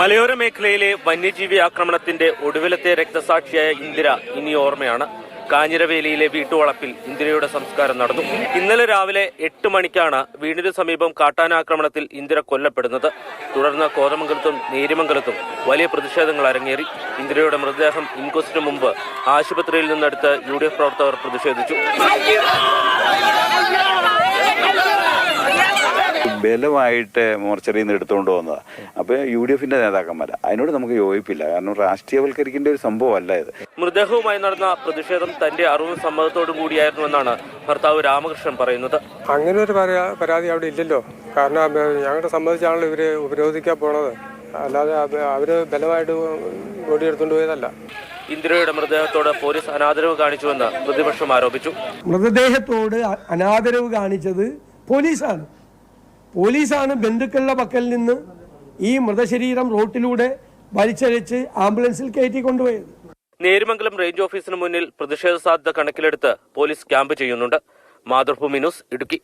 മലയോര മേഖലയിലെ വന്യജീവി ആക്രമണത്തിന്റെ ഒടുവിലത്തെ രക്തസാക്ഷിയായ ഇന്ദിര ഇനി ഓർമ്മയാണ്. കാഞ്ഞിരവേലിയിലെ വീട്ടുവളപ്പിൽ ഇന്ദിരയുടെ സംസ്കാരം നടന്നു. ഇന്നലെ രാവിലെ എട്ട് മണിക്കാണ് വീടിന് സമീപം കാട്ടാനാക്രമണത്തിൽ ഇന്ദിര കൊല്ലപ്പെടുന്നത്. തുടർന്ന് കോതമംഗലത്തും നേരിമംഗലത്തും വലിയ പ്രതിഷേധങ്ങൾ അരങ്ങേറി. ഇന്ദിരയുടെ മൃതദേഹം ഇൻക്വസ്റ്റിന് മുമ്പ് ആശുപത്രിയിൽ നിന്നെടുത്ത് യു പ്രവർത്തകർ പ്രതിഷേധിച്ചു. ബലമായിട്ട് മോർച്ചറിയിൽ നിന്ന് എടുത്തുകൊണ്ട് പോകുന്നതാണ് അപ്പോൾ യു ഡി എഫിന്റെ നേതാക്കന്മാർ അതിനോട് നമുക്ക് യോജിപ്പില്ല. കാരണം രാഷ്ട്രീയവൽക്കരിക്കേണ്ട ഒരു സംഭവമല്ല ഇത്. മൃതദേഹവുമായി നടന്ന പ്രതിഷേധം തന്റെ അറിവും സമ്മതത്തോടും കൂടിയായിരുന്നുവെന്നാണ് ഭർത്താവ് രാമകൃഷ്ണൻ പറയുന്നത്. അങ്ങനെ ഒരു പരാ- പരാതി അവിടെ ഇല്ലല്ലോ. കാരണം ഞങ്ങളുടെ ഞങ്ങളെ സംബന്ധിച്ചാണല്ലോ ഇവർ ഉപരോധിക്കാൻ പോണത്. അല്ലാതെ അവ- അവർ ബലമായിട്ട് ഓടിയെടുത്തോണ്ട് പോയതല്ല. ഇന്ദിരയുടെ മൃതദേഹത്തോട് പോലീസ് അനാദരവ് കാണിച്ചുവെന്ന് പ്രതിപക്ഷം ആരോപിച്ചു. മൃതദേഹത്തോട് അനാദരവ് കാണിച്ചത് പോലീസാണ്. പോലീസാണ് ബന്ധുക്കളുടെ പക്കൽ നിന്ന് ഈ മൃതശരീരം റോട്ടിലൂടെ വലിച്ചഴിച്ച് ആംബുലൻസിൽ കയറ്റി കൊണ്ടുപോയത്. നേരുമംഗലം റേഞ്ച് ഓഫീസിന് മുന്നിൽ പ്രതിഷേധ സാധ്യത കണക്കിലെടുത്ത് പോലീസ് ക്യാമ്പ് ചെയ്യുന്നുണ്ട്. മാതൃഭൂമി ന്യൂസ് ഇടുക്കി.